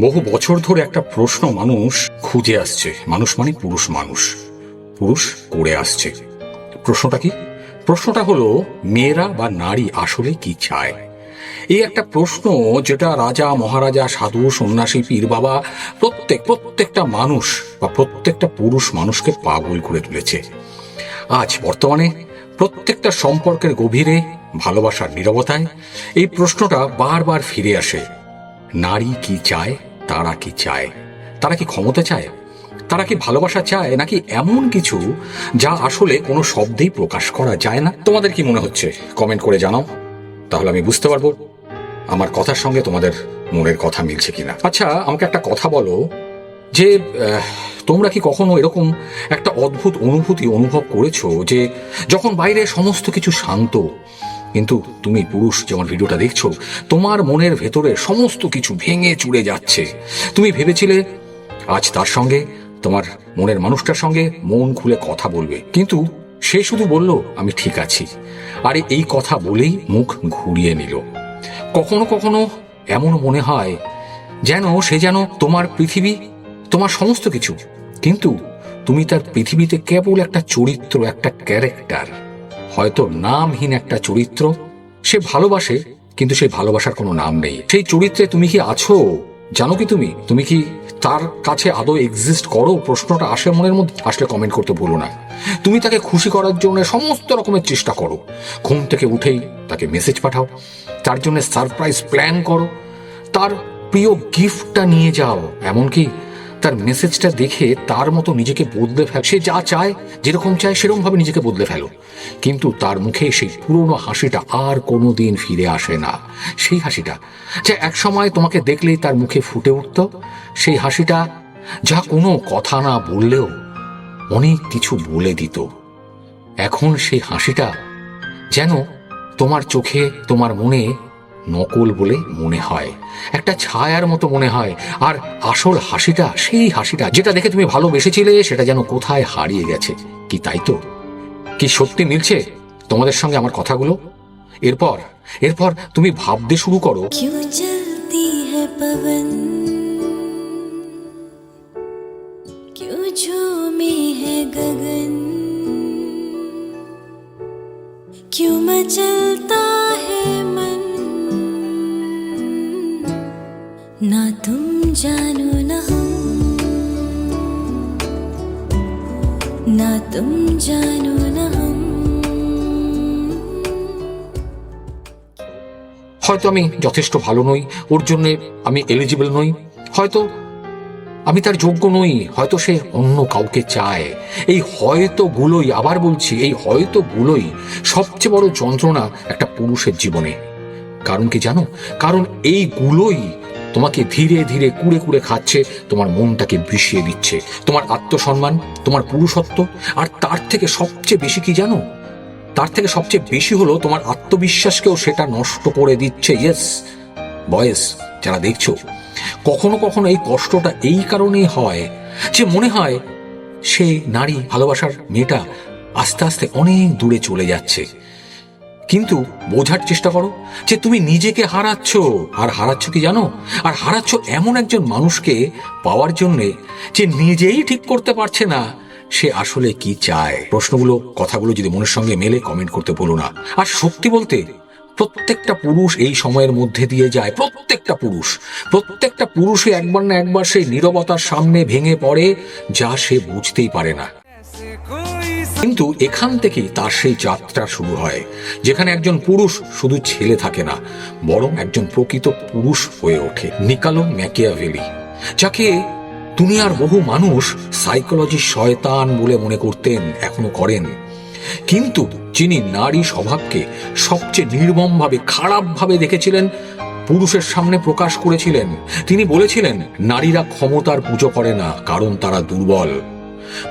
বহু বছর ধরে একটা প্রশ্ন মানুষ খুঁজে আসছে। মানুষ মানে পুরুষ মানুষ। পুরুষ করে আসছে। প্রশ্নটা কি? প্রশ্নটা হলো, মেয়েরা বা নারী আসলে কি চায়? এই একটা প্রশ্ন যেটা রাজা, মহারাজা, সাধু, সন্ন্যাসী, পীর, বাবা, প্রত্যেক, প্রত্যেকটা মানুষ বা প্রত্যেকটা পুরুষ মানুষকে পাগল করে তুলেছে। আজ বর্তমানে প্রত্যেকটা সম্পর্কের গভীরে, ভালোবাসার নীরবতায় এই প্রশ্নটা বারবার ফিরে আসে। নারী কি চায়, তারা কি চায়? তারা কি ক্ষমতা চায়? তারা কি ভালোবাসা চায়, নাকি এমন কিছু যা আসলে কোনো শব্দেই প্রকাশ করা যায় না? তোমাদের কি মনে হচ্ছে? কমেন্ট করে জানাও। তাহলে আমি বুঝতে পারব আমার কথার সঙ্গে তোমাদের মনের কথা মিলছে কিনা। আচ্ছা আমাকে একটা কথা বলো যে তোমরা কি কখনো এরকম একটা অদ্ভুত অনুভূতি অনুভব করেছ যে, যখন বাইরে সমস্ত কিছু শান্ত কিন্তু তুমি পুরুষ যেমন ভিডিওটা দেখছ, তোমার মনের ভেতরে সমস্ত কিছু ভেঙে চুড়ে যাচ্ছে। তুমি ভেবেছিলে আজ তার সঙ্গে, তোমার মনের মানুষটার সঙ্গে মন খুলে কথা বলবে। কিন্তু সে শুধু বলল, আমি ঠিক আছি। আরে এই কথা বলেই মুখ ঘুরিয়ে নিল। কখনো কখনো এমন মনে হয় যেন সে যেন তোমার পৃথিবী, তোমার সমস্ত কিছু। কিন্তু তুমি তার পৃথিবীতে কেবল একটা চরিত্র, একটা ক্যারেক্টার। হয়তো নামহীন একটা চরিত্র। সে ভালোবাসে, কিন্তু সেই ভালোবাসার কোনো নাম নেই। সেই চরিত্রে তুমি কি আছো? জানো কি তুমি? তুমি কি তার কাছে আদৌ এক্সিস্ট করো? প্রশ্নটা আসে মনের মধ্যে? আসলে কমেন্ট করতে ভুলো না। তুমি তাকে খুশি করার জন্য সমস্ত রকমের চেষ্টা করো। ঘুম থেকে উঠেই তাকে মেসেজ পাঠাও। তার জন্য সারপ্রাইজ প্ল্যান করো। তার প্রিয় গিফটটা নিয়ে যাও। এমনকি তার মেসেজটা দেখে তার মতো নিজেকে বদলে ফেল সে যা চায়, যেরকম চায় সেরকম ভাবে নিজেকে বদলে ফেলো। কিন্তু তার মুখে সেই পুরনো হাসিটা আর কোনো দিন ফিরে আসে না। সেই হাসিটা যে এক সময় তোমাকে দেখলেই তার মুখে ফুটে উঠত, সেই হাসিটা যা কোনো কথা না বললেও অনেক কিছু বলে দিত। এখন সেই হাসিটা যেন তোমার চোখে, তোমার মনে নকল বলে মনে হয় একটা ছায়ার মতো মনে হয় আর আসল হাসিটা সেই হাসিটা যেটা দেখে তুমি ভালোবেসেছিলে সেটা যেন কোথায় হারিয়ে গেছে কি তাই তো কি সত্যি মিলছে তোমাদের সঙ্গে আমার কথাগুলো এরপর এরপর তুমি ভাবতে শুরু করো क्यों चलती है पवन क्यों झूमे है गगन क्यों मचलता ना तुम जानो न हम ना तुम जानो न हम হয়তো আমি যথেষ্ট ভালো নই ওর জন্য আমি এলিজিবল নই হয়তো আমি তার যোগ্য নই হয়তো সে অন্য কাউকে চায় এই হয়তো গুলোই আবার বলছি এই হয়তো গুলোই সবচেয়ে বড় যন্ত্রণা একটা পুরুষের জীবনে কারণ কি জানো কারণ এই গুলোই তোমাকে ধীরে ধীরে কুড়ে কুড়ে খাচ্ছে, তোমার মনটাকে বিষিয়ে দিচ্ছে। তোমার আত্মসম্মান, তোমার পুরুষত্ব, আর তার থেকে সবচেয়ে বেশি কি জানো? তার থেকে সবচেয়ে বেশি হলো তোমার আত্মবিশ্বাসকেও সেটা নষ্ট করে দিচ্ছে। ইয়েস বয়েস যারা দেখছ, কখনো কখনো এই কষ্টটা এই কারণেই হয় যে মনে হয় সেই নারী ভালোবাসার মেয়েটা আস্তে আস্তে অনেক দূরে চলে যাচ্ছে। কিন্তু বোঝার চেষ্টা করো যে তুমি নিজেকে হারাচ্ছ। আর হারাচ্ছ কি জানো? আর হারাচ্ছ এমন একজন মানুষকে পাওয়ার জন্যে যে নিজেই ঠিক করতে পারছে না। সে আসলে কি চায়? প্রশ্নগুলো, কথাগুলো যদি মনের সঙ্গে মেলে কমেন্ট করতে বলো না। আর সত্যি বলতে, প্রত্যেকটা পুরুষ এই সময়ের মধ্যে দিয়ে যায়। প্রত্যেকটা পুরুষ, প্রত্যেকটা পুরুষে একবার না একবার সেই নীরবতার সামনে ভেঙে পড়ে, যা সে বুঝতেই পারে না। কিন্তু এখান থেকেই তার সেই যাত্রা শুরু হয়, যেখানে একজন পুরুষ শুধু ছেলে থাকে না, বরং একজন প্রকৃত পুরুষ হয়ে ওঠে, নিকালো ম্যাকিয়াভেলি, যাকে দুনিয়ার বহু মানুষ সাইকোলজি শয়তান বলে মনে করতেন, এখনও করেন। কিন্তু যিনি নারী স্বভাবকে সবচেয়ে নির্মমভাবে, খারাপভাবে দেখেছিলেন, পুরুষের সামনে প্রকাশ করেছিলেন, তিনি বলেছিলেন, নারীরা ক্ষমতার পুজো করে না, কারণ তারা দুর্বল।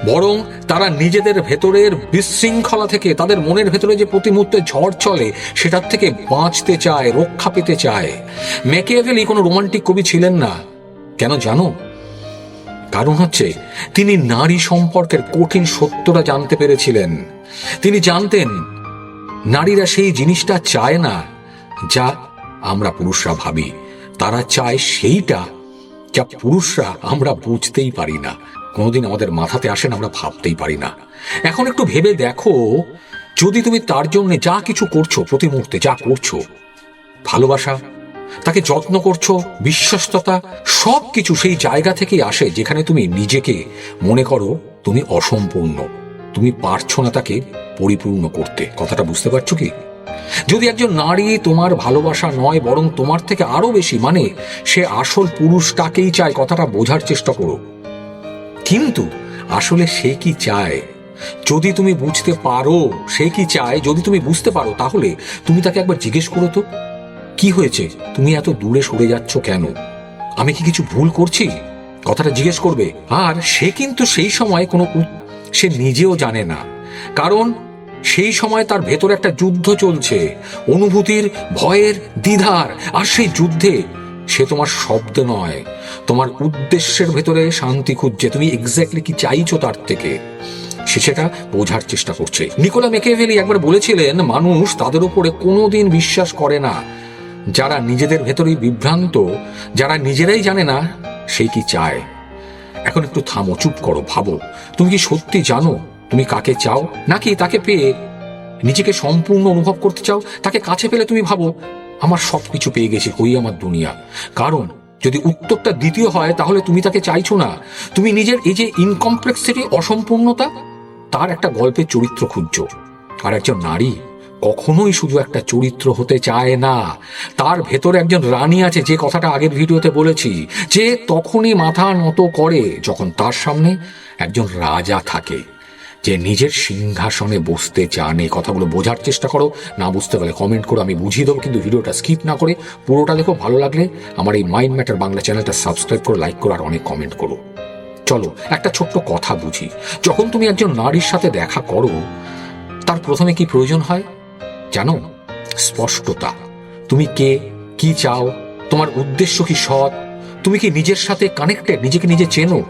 বরং তারা নিজেদের ভেতরের বিশৃঙ্খলা থেকে, তাদের মনের ভেতরে যে প্রতি মুহূর্তে ঝড় চলে, সেটার থেকে বাঁচতে চায়, রক্ষা পেতে চায়। ম্যাকিয়াভেলি কোনো রোমান্টিক কবি ছিলেন না। কেন জানো? কারণ হচ্ছে, তিনি নারী সম্পর্কের কঠিন সত্যটা জানতে পেরেছিলেন। তিনি জানতেন, নারীরা সেই জিনিসটা চায় না, যা আমরা পুরুষরা ভাবি। তারা চায় সেইটা যা পুরুষরা আমরা বুঝতেই পারি না। কোনোদিন আমাদের মাথাতে আসে না, আমরা ভাবতেই পারি না। এখন একটু ভেবে দেখো, যদি তুমি তার জন্য যা কিছু করছ প্রতি মুহূর্তে, যা করছ, ভালোবাসা, তাকে যত্ন করছ, বিশ্বস্ততা সব কিছু সেই জায়গা থেকেই আসে যেখানে তুমি নিজেকে, মনে করো তুমি অসম্পূর্ণ। তুমি পারছ না তাকে পরিপূর্ণ করতে। কথাটা বুঝতে পারছ কি? যদি একজন নারী তোমার ভালোবাসা নয়, বরং তোমার থেকে আরও বেশি মানে সে আসল পুরুষটাকেই চায়, কথাটা বোঝার চেষ্টা করো। কিন্তু আসলে সে কি চায়? যদি তুমি বুঝতে পারো, সে কি চায়? যদি তুমি বুঝতে পারো, তাহলে তুমি তাকে একবার জিজ্ঞেস করো তো। কি হয়েছে? তুমি এত দূরে সরে যাচ্ছ কেন? আমি কি কিছু ভুল করছি? কথাটা জিজ্ঞেস করবে। আর সে কিন্তু সেই সময় কোনো সে নিজেও জানে না। কারণ সেই সময় তার ভেতরে একটা যুদ্ধ চলছে। অনুভূতির, ভয়ের দ্বিধার। আর সেই যুদ্ধে সে তোমার শব্দ নয়। তোমার উদ্দেশ্যের ভেতরে শান্তি খুঁজছে। তুমি এক্স্যাক্টলি কি চাইছো তার থেকে? সে সেটা বোঝার চেষ্টা করছে। নিকোলা মেকেভেলি একবার বলেছিলেন, মানুষ তাদের উপরে কোনোদিন বিশ্বাস করে না। যারা নিজেদের ভেতরেই বিভ্রান্ত, যারা নিজেরাই জানে না, সে কি চায়? এখন একটু থামো, চুপ করো, ভাবো। তুমি কি সত্যি জানো? তুমি কাকে চাও? নাকি তাকে পেয়ে নিজেকে সম্পূর্ণ অনুভব করতে চাও? তাকে কাছে পেলে তুমি ভাবো, আমার সব কিছু পেয়ে গেছি ওই আমার দুনিয়া। কারণ, যদি উত্তরটা দ্বিতীয় হয়, তাহলে তুমি তাকে চাইছো না। তুমি নিজের এই যে ইনকমপ্লেক্সিটি অসম্পূর্ণতা, তার একটা গল্পের চরিত্র খুঁজছো। আর একজন নারী কখনোই শুধু একটা চরিত্র হতে চায় না। তার ভেতরে একজন রানী আছে, যে কথাটা আগের ভিডিওতে বলেছি। যে তখনই মাথা নত করে, যখন তার সামনে একজন রাজা থাকে। যে নিজের সিংহাসনে বসতে চান, এই কথাগুলো বোঝার চেষ্টা করো। না বুঝতে পারলে কমেন্ট করো আমি বুঝিয়ে দেবো, কিন্তু ভিডিওটা স্কিপ না করে পুরোটা দেখো, ভালো লাগলে আমার এই মাইন্ড ম্যাটার বাংলা চ্যানেলটা সাবস্ক্রাইব করো লাইক করো আর অনেক কমেন্ট করো। চলো, একটা ছোট্ট কথা বুঝি। যখন তুমি একজন নারীর সাথে দেখা করো, তার প্রথমে কি প্রয়োজন হয়? জানো? স্পষ্টতা। তুমি কে? কি চাও? তোমার উদ্দেশ্য কি সৎ? তুমি কি নিজের সাথে কানেক্টেড নিজেকে নিজে চেনো?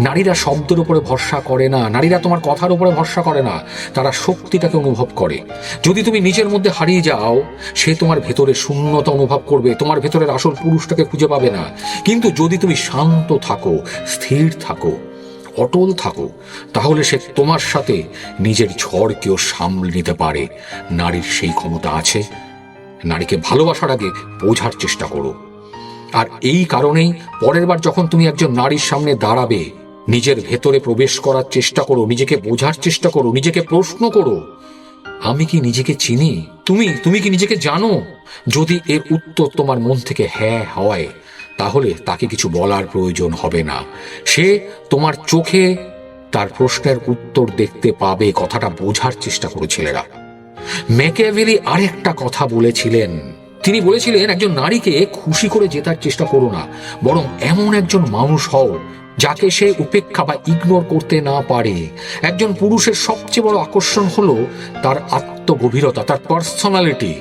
নারীরা শব্দের উপরে ভরসা করে না, নারীরা তোমার কথার উপরে ভরসা করে না, তারা শক্তিটাকে অনুভব করে। যদি তুমি নিজের মধ্যে হারিয়ে যাও, সে তোমার ভেতরে শূন্যতা অনুভব করবে, তোমার ভেতরের আসল পুরুষটাকে খুঁজে পাবে না। কিন্তু যদি তুমি শান্ত থাকো, স্থির থাকো, অটল থাকো, তাহলে সে তোমার সাথে নিজের ঝড়কেও সামলে নিতে পারে। নারীর সেই ক্ষমতা আছে। নারীকে ভালোবাসার আগে বোঝার চেষ্টা করো। আর এই কারণেই পরের বার যখন তুমি একজন নারীর সামনে দাঁড়াবে নিজের ভেতরে প্রবেশ করার চেষ্টা করো, নিজেকে বোঝার চেষ্টা করো, নিজেকে প্রশ্ন করো। আমি কি নিজেকে চিনি? তুমি তুমি কি নিজেকে জানো? যদি এর উত্তর তোমার মন থেকে হ্যাঁ হয়, তাহলে তাকে কিছু বলার প্রয়োজন হবে না। সে তোমার চোখে তার প্রশ্নের উত্তর দেখতে পাবে, কথাটা বোঝার চেষ্টা করো ছেলেরা। ম্যাকেভেলি আরেকটা কথা বলেছিলেন। তিনি বলেছিলেন, একজন নারীকে খুশি করে জেতার চেষ্টা করো না, বরং এমন একজন মানুষ হও যাকে সে উপেক্ষা বা ইগনোর করতে না পারে। একজন পুরুষের সবচেয়ে বড় আকর্ষণ হলো তার আত্মগভীরতা, তার পার্সোনালিটি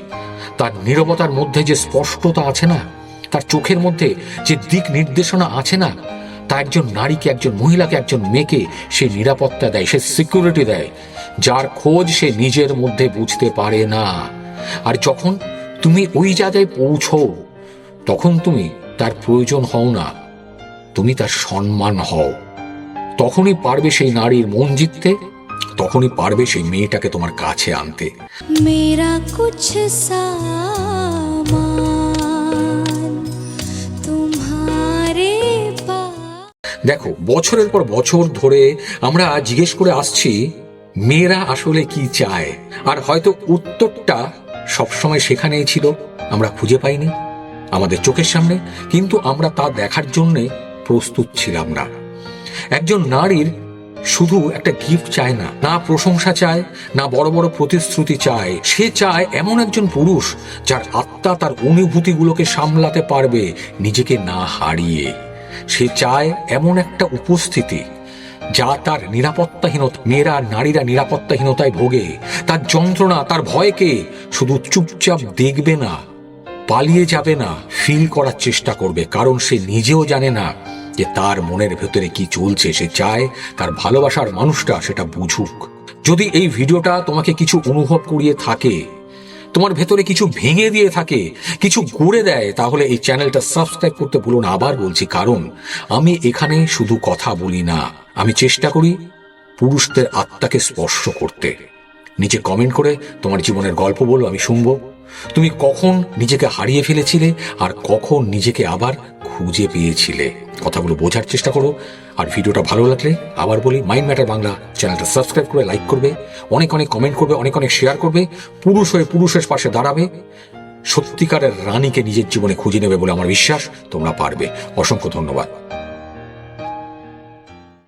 তার নীরবতার মধ্যে যে স্পষ্টতা আছে না, তার চোখের মধ্যে যে দিক নির্দেশনা আছে না, তা একজন নারীকে, একজন মহিলাকে, একজন মেয়েকে সে নিরাপত্তা দেয়, সে সিকিউরিটি দেয়, যার খোঁজ সে নিজের মধ্যে বুঝতে পারে না। আর যখন তুমি ওই জায়গায় পৌঁছো, তখন তুমি তার প্রয়োজন হও না। তুমি তার সম্মান হও। তখনই পারবে সেই নারীর মন জিততে তখনই পারবে সেই মেয়েটাকে তোমার কাছে আনতে। মেরা কুছ দেখো বছরের পর বছর ধরে আমরা জিজ্ঞেস করে আসছি মেয়েরা আসলে কি চায়? আর হয়তো উত্তরটা সবসময় সেখানেই ছিল আমরা খুঁজে পাইনি আমাদের চোখের সামনে। কিন্তু আমরা তা দেখার জন্যে প্রস্তুত ছিলাম না। একজন নারীর শুধু একটা গিফট চায় না না প্রশংসা চায়, না বড় বড় প্রতিশ্রুতি চায়। সে চায় এমন একজন পুরুষ যার আত্মা তার অনুভূতিগুলোকে সামলাতে পারবে, নিজেকে না হারিয়ে। সে চায় এমন একটা উপস্থিতি যা তার নিরাপত্তাহীনতা মেয়েরা, নারীরা নিরাপত্তাহীনতায় ভোগে। তার যন্ত্রণা, তার ভয়কে শুধু চুপচাপ দেখবে না, পালিয়ে যাবে না। ফিল করার চেষ্টা করবে, কারণ সে নিজেও জানে না যে তার মনের ভেতরে কি চলছে। সে চায় তার ভালোবাসার মানুষটা সেটা বুঝুক। যদি এই ভিডিওটা তোমাকে কিছু অনুভব করিয়ে থাকে, তোমার ভেতরে কিছু ভেঙে দিয়ে থাকে, কিছু গড়ে দেয়, তাহলে এই চ্যানেলটা সাবস্ক্রাইব করতে ভুলো না। আবার বলছি, কারণ আমি এখানে শুধু কথা বলি না, আমি চেষ্টা করি পুরুষদের আত্মাকে স্পর্শ করতে। নিচে কমেন্ট করে তোমার জীবনের গল্প বলো, আমি শুনব। তুমি কখন নিজেকে হারিয়ে ফেলেছিলে আর কখন নিজেকে আবার খুঁজে পেয়েছিলে? কথাগুলো বোঝার চেষ্টা করো। আর ভিডিওটা ভালো লাগলে আবার বলি মাইন্ড ম্যাটার বাংলা চ্যানেলটা সাবস্ক্রাইব করে লাইক করবে, অনেক অনেক কমেন্ট করবে, অনেক অনেক শেয়ার করবে, পুরুষ হয়ে পুরুষের পাশে দাঁড়াবে, সত্যিকারের রানীকে নিজের জীবনে খুঁজে নেবে বলে আমার বিশ্বাস তোমরা পারবে। অসংখ্য ধন্যবাদ।